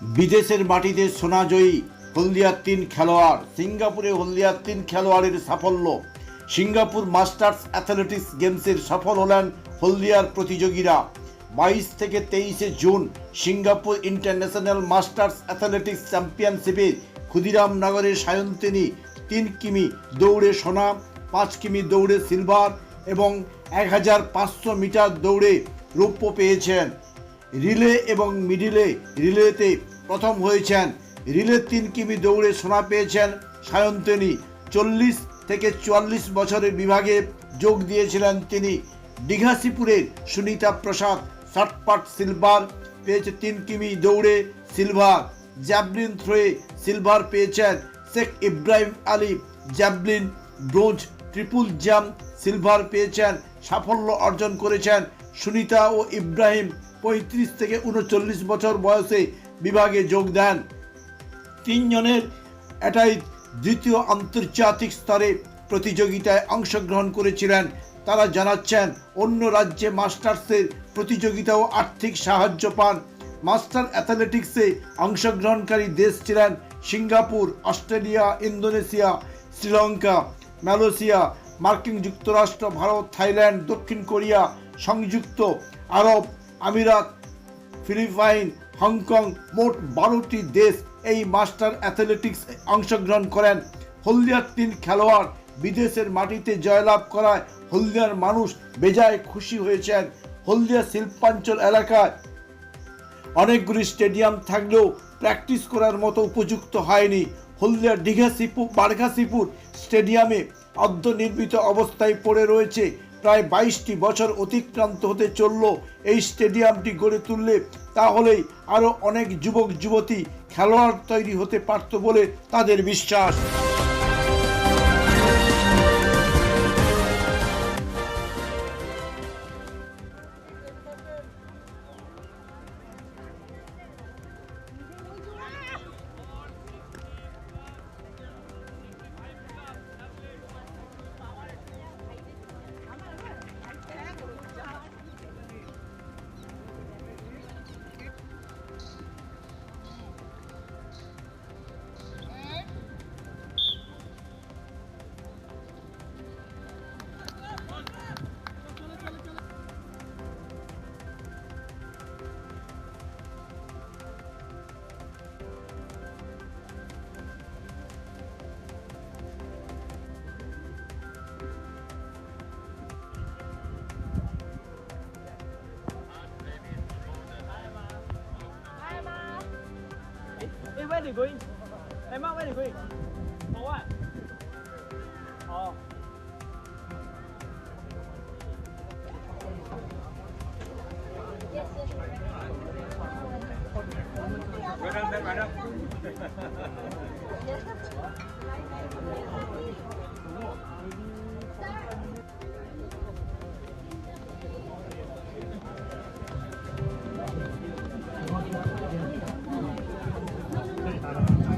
বিদেশের মাটিতে সোনাজয়ী হলদিয়ার তিন খেলোয়াড়। সিঙ্গাপুরে হলদিয়ার তিন খেলোয়াড়ের সাফল্য। সিঙ্গাপুর মাস্টার্স অ্যাথলেটিক্স গেমসের সফল হলেন হলদিয়ার প্রতিযোগীরা। বাইশ থেকে তেইশে June Singapore international masters athletics চ্যাম্পিয়নশিপে ক্ষুদিরাম নগরের সায়ন্তিনী তিন কিমি দৌড়ে সোনা, পাঁচ কিমি দৌড়ে সিলভার এবং এক হাজার পাঁচশো মিটার দৌড়ে রৌপ্য পেয়েছেন। রিলে এবং মিডিলে, রিলেতে প্রথম হয়েছেন। রিলে তিন কিমি দৌড়ে সোনা পেয়েছেন সায়ন্তনী। চল্লিশ থেকে চুয়াল্লিশ বছরের বিভাগে যোগ দিয়েছিলেন তিনি। দীঘাসিপুরের Sunita Prasad shot put silver পেয়েছে তিন কিমি দৌড়ে সিলভার। জ্যাভলিন থ্রোয়ে সিলভার পেয়েছেন Sheikh Ibrahim Ali. Javelin bronze, triple jump silver পেয়েছেন, সাফল্য অর্জন করেছেন সুনিতা ও ইব্রাহিম পঁয়ত্রিশ থেকে উনচল্লিশ বছর বয়সে বিভাগে যোগ দেন। তিনজনের এটাই দ্বিতীয় আন্তর্জাতিক স্তরে প্রতিযোগিতায় অংশগ্রহণ করেছিলেন। তারা জানাচ্ছেন, অন্য রাজ্যে মাস্টার্সের প্রতিযোগিতাও আর্থিক সাহায্য পান। মাস্টার অ্যাথলেটিক্সে অংশগ্রহণকারী দেশ ছিলেন Singapore, Australia, Indonesia, Sri Lanka, Malaysia, মার্কিন যুক্তরাষ্ট্র, ভারত, থাইল্যান্ড, দক্ষিণ কোরিয়া সংযুক্ত আরব আমিরাত, ফিলিপাইন, হংকং মোট বারোটি দেশ এই মাস্টার অ্যাথলেটিক্স অংশগ্রহণ করেন। হলদিয়ার তিন খেলোয়াড় বিদেশের মাটিতে জয়লাভ করায় হলদিয়ার মানুষ বেজায় খুশি হয়েছেন। হলদিয়া শিল্পাঞ্চল এলাকায় অনেকগুলি স্টেডিয়াম থাকলেও প্র্যাকটিস করার মতো উপযুক্ত হয়নি। হলদিয়ার দীঘাসিপুর বারঘাসিপুর স্টেডিয়ামে অর্ধনির্মিত অবস্থায় পড়ে রয়েছে প্রায় বাইশটি বছর অতিক্রান্ত হতে চলল এই স্টেডিয়ামটি গড়ে তুললে। তাহলেই আরও অনেক যুবক যুবতী খেলোয়াড় তৈরি হতে পারত বলে তাদের বিশ্বাস। đi quỳ em mắc mấy thì quỳ một à ờ. Right up, right up.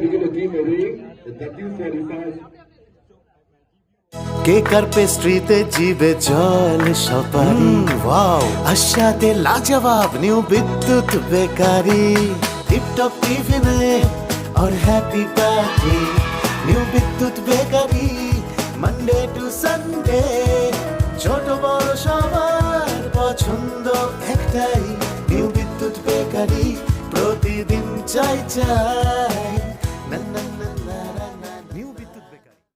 we're gonna dream a ring. The W said he says কেকার পেস্ট্রিতে জিবে জল সপারি ওয়াও আশাতে লাজবাব নিউ বিদ্যুৎ বেকারি টিপটপ টিফিনে और happy party new Bidyut bakery Monday to Sunday ছোট বড় সবার পছন্দ একটাই নিউ বিদ্যুৎ বেকারি প্রতিদিন চাই চাই।